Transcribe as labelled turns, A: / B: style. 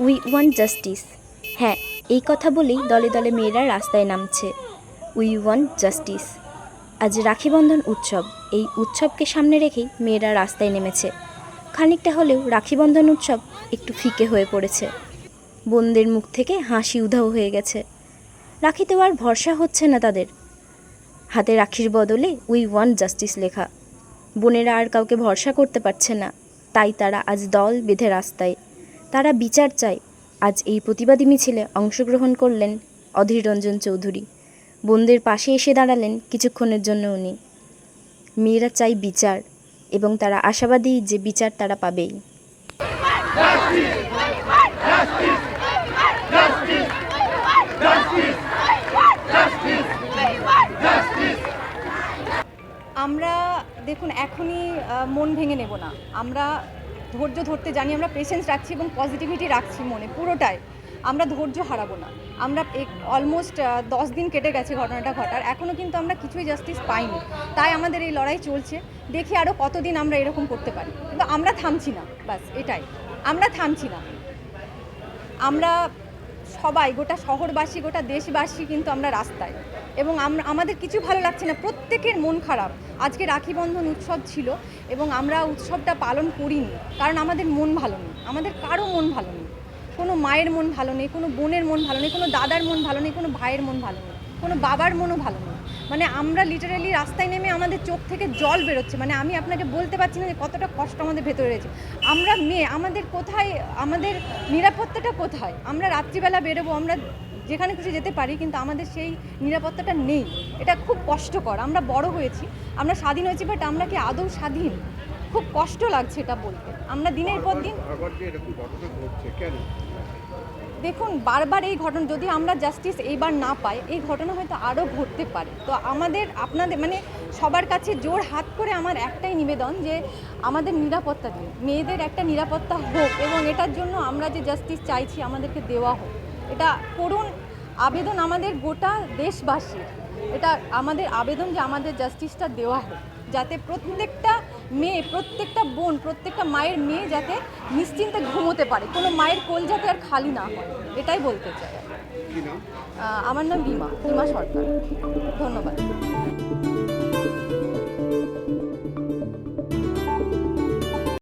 A: We want justice. হ্যাঁ এই কথা বলেই দলে দলে মেয়েরা রাস্তায় নামছে। We want justice. আজ রাখি বন্ধন উৎসব। এই উৎসবকে সামনে রেখেই মেয়েরা রাস্তায় নেমেছে। খানিকটা হলেও রাখিবন্ধন উৎসব একটু ফিকে হয়ে পড়েছে। বোনদের মুখ থেকে হাসি উধাও হয়ে গেছে। রাখিতেও আর ভরসা হচ্ছে না তাদের। হাতে রাখির বদলে উই ওয়ান্ট জাস্টিস লেখা। বোনেরা আর কাউকে ভরসা করতে পারছে না। তাই তারা আজ দল বেঁধে রাস্তায়। তারা বিচার চায়। আজ এই প্রতিবাদী মিছিলে অংশগ্রহণ করলেন অধীর রঞ্জন চৌধুরী। বোনদের পাশে এসে দাঁড়ালেন কিছুক্ষণের জন্য উনি। মেয়েরা চাই বিচার এবং তারা আশাবাদী যে বিচার তারা পাবেই।
B: আমরা, দেখুন, এখনই মন ভেঙে নেব না। আমরা ধৈর্য ধরতে জানি, আমরা পেশেন্স রাখছি এবং পজিটিভিটি রাখছি মনে, পুরোটাই। আমরা ধৈর্য হারাবো না। আমরা অলমোস্ট দশ দিন কেটে গেছে ঘটনাটা ঘটার। এখনও কিন্তু আমরা কিছুই জাস্টিস পাইনি। তাই আমাদের এই লড়াই চলছে। দেখি আরও কতদিন আমরা এরকম করতে পারি। কিন্তু আমরা থামছি না। বাস এটাই। আমরা থামছি না। আমরা সবাই, গোটা শহরবাসী, গোটা দেশবাসী কিন্তু আমরা রাস্তায়। এবং আমাদের কিছু ভালো লাগছে না, প্রত্যেকের মন খারাপ। আজকে রাখি বন্ধন উৎসব ছিল এবং আমরা উৎসবটা পালন করিনি, কারণ আমাদের মন ভালো নেই। আমাদের কারও মন ভালো নেই। কোনো মায়ের মন ভালো নেই, কোনো বোনের মন ভালো নেই, কোনো দাদার মন ভালো নেই, কোনো ভাইয়ের মন ভালো নেই, কোনো বাবার মনও ভালো নেই। মানে আমরা লিটারালি রাস্তায় নেমে আমাদের চোখ থেকে জল বেরোচ্ছে। মানে আমি আপনাকে বলতে পারছি না যে কতটা কষ্ট আমাদের ভেতরে রয়েছে। আমরা মেয়ে, আমাদের কোথায়, আমাদের নিরাপত্তাটা কোথায়? আমরা রাত্রিবেলা বেরোবো, আমরা যেখানে খুশি যেতে পারি, কিন্তু আমাদের সেই নিরাপত্তাটা নেই। এটা খুব কষ্টকর। আমরা বড় হয়েছি, আমরা স্বাধীন হয়েছি বাট আমরা কি আদৌ স্বাধীন? খুব কষ্ট লাগছে এটা বলতে। আমরা দিনের পর দিন দেখুন বারবার এই ঘটনা যদি আমরা জাস্টিস এইবার না পাই এই ঘটনা হয়তো আরও ঘটতে পারে। তো আমাদের আপনাদের মানে সবার কাছে জোর হাত করে আমার একটাই নিবেদন যে আমাদের নিরাপত্তা দিন। মেয়েদের একটা নিরাপত্তা হোক এবং এটার জন্য আমরা যে জাস্টিস চাইছি আমাদেরকে দেওয়া হোক। এটা করুন। আবেদন আমাদের গোটা দেশবাসীর। এটা আমাদের আবেদন যে আমাদের জাস্টিসটা দেওয়া হোক। যাতে প্রত্যেকটা মেয়ে প্রত্যেকটা বোন প্রত্যেকটা মায়ের মেয়ে যাতে নিশ্চিন্তে ঘুমোতে পারে। কোনো মায়ের কোল যাতে আর খালি না হয় এটাই বলতে চাই। আমার নাম বিমা বিমা সরকার। ধন্যবাদ।